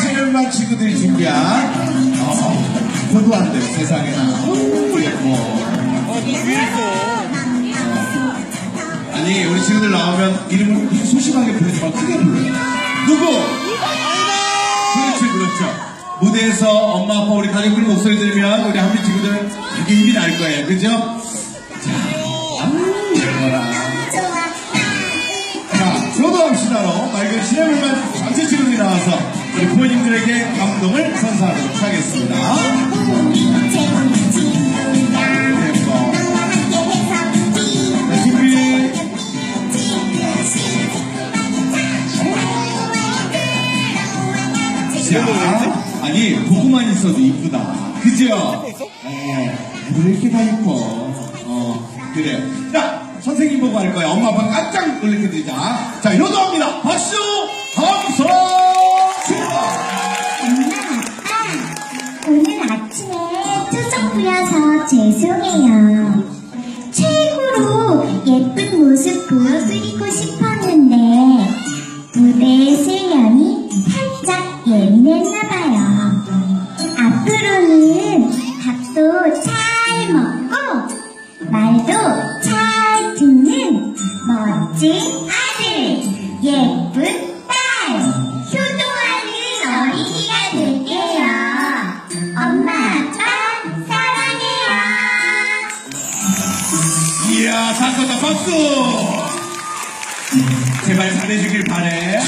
신을만 친구들이 준비한 어, 포도한들 세상에나 우리 뭐 아니 우리 친구들 나오면 이름을 소심하게 부르지 말고 크게 불러요. 누구? 그렇지 그렇죠. 무대에서 엄마 아빠 우리 가족들 목소리 들으면 우리 한민 친구들 되게 힘이 날 거예요. 그죠? 시내물만 전체 친구들이 나와서 우리 부모님들에게 감동을 선사하도록 하겠습니다. 아니 보고만 있어도 이쁘다. 그죠? 어, 왜 이렇게 다 이뻐? 어, 그래. 자, 선생님 보고 할 거야. 엄마 아빠 깜짝 놀래켜 드리자. 자, 효도합니다. 박수, 함 성, 출발. 오늘 아침에 투정 부려서 죄송해요. 최고로 예쁜 모습 보여드리고 싶었는데 무대의 수련이 살짝 예민했나봐요. 앞으로는 밥도 잘 먹고 말도 잘 듣는 멋진 이야, 사커다 박수. 제발 잘해주길 바래.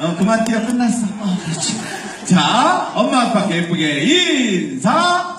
어, 그만 뛰어 끝났어. 어, 그렇지. 자, 엄마 아빠께 예쁘게 인사.